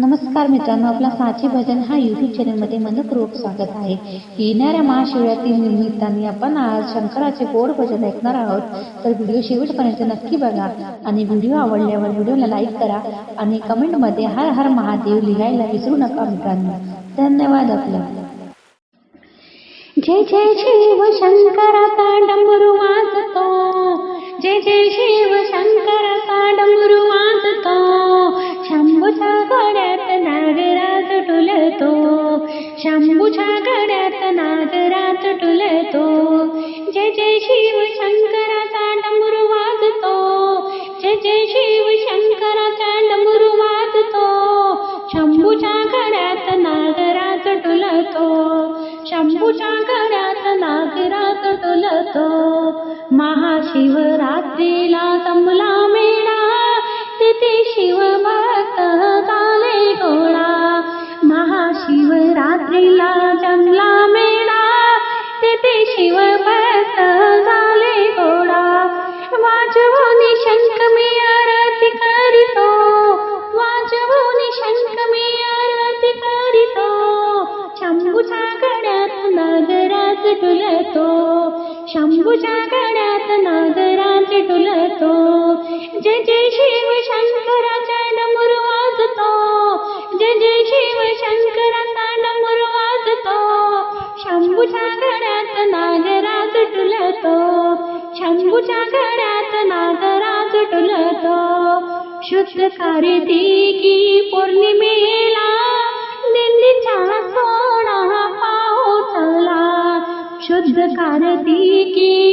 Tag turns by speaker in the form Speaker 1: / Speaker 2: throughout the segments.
Speaker 1: नमस्कार मित्रांनो आपला साची भजन हा यूट्यूब चॅनलमध्ये मनपूर्वक स्वागत आहे. येणाऱ्या महाशिवरात्री निमित्ताने आपण आज शंकराचे गोड भजन ऐकणार आहोत. तर व्हिडिओ शेवटपर्यंत नक्की बघा आणि व्हिडिओ आवडल्यावर व्हिडिओला लाईक करा आणि कमेंटमध्ये हर हर महादेव लिहायला विसरू नका मित्रांनो. धन्यवाद आपला.
Speaker 2: जय जय शिव शंकराचा डमरू जय जय शिव शंकर डमरू शंभूच्या गड्यात नागराज टुलतो जय जय शिव शंकराचा डमरू वाजतो. जय जय शिव शंकराचा डमरू वाजतो. शंभूच्या गड्यात नागराज टुलतो शंभूच्या गड्यात नागराज टुलतो महाशिवरात्रीला जमला मेळा. तिथे शिव महाशिवरात्रीला जमला मेळा तिथे शिवभक्त झाले गोडा वाजवो निशंक मी आरती करीतो. वाजवो निशंक मी आरती करीतो. शंभूच्या गड्यात नागराज डुलतो. शंभूच्या गड्यात नागराज डुलतो. जय जय शिव शंकराच्या शंभूच्या घरात नागराज टुलतो शंभूच्या घरात नागराज टुलतो शुद्ध कार्तिकी पौर्णिमेला दिल्लीचा सोळा पाऊसला शुद्ध कार्तिकी की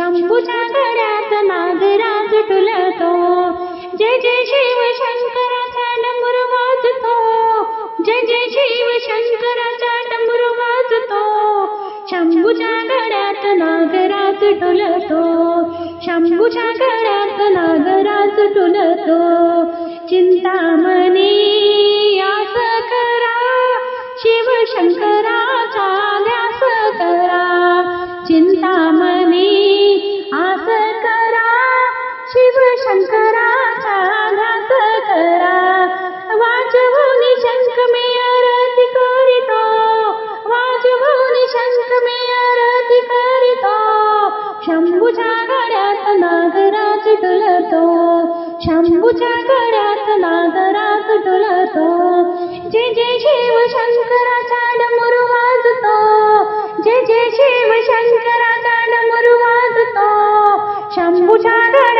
Speaker 2: शंभूच्या गड्यात नागराज टुलतो जय जय शिव शंकराचा डमरू वाजतो. जय जय शिव शंकराचा डमरू वाजतो. शंभूच्या गड्यात नागराज टुलतो शंभूच्या गड्यात नागराज टुलतो शिव शंकराचा ध्यास करा. वाचवून शंख मे आरती करीतो वाचवून शंख मे आरती करीतो शंभूच्या गड्यात नागराज डुलतो. शंभूच्या गड्यात नागराज डुलतो. जे जे शिव शंकराचा डमरू वाजतो. जे जे शिव शंकराचा डमरू वाजतो. शंभूच्या गड्यात